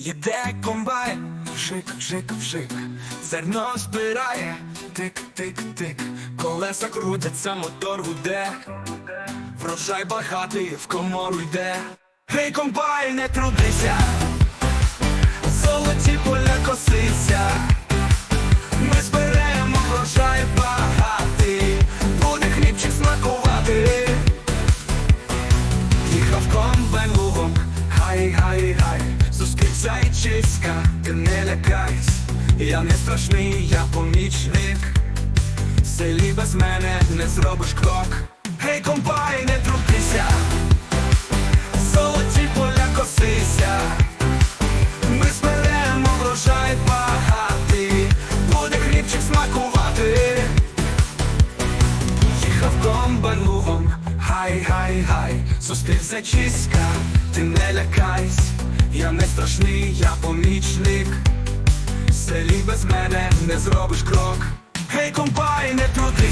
Їде комбайн, вжик, вжик, вжик, зерно збирає, тик, тик, тик, колеса крутяться, мотор гуде, врожай багатий в комору йде. Гей, комбайн, не трудися, зустрічай чиська, ти не лякайсь, я не страшний, я помічник, В селі без мене не зробиш крок. Гей, комбай, не трудися, золоті поля косися, ми зберемо врожай багатий, буде хлібчик смакувати. Їхав комбайн лугом, гай, гай, гай, зустрів зачиська, ти не лякайсь, не страшний, я помічник, В селі без мене не зробиш крок. Гей, компай, не трудися,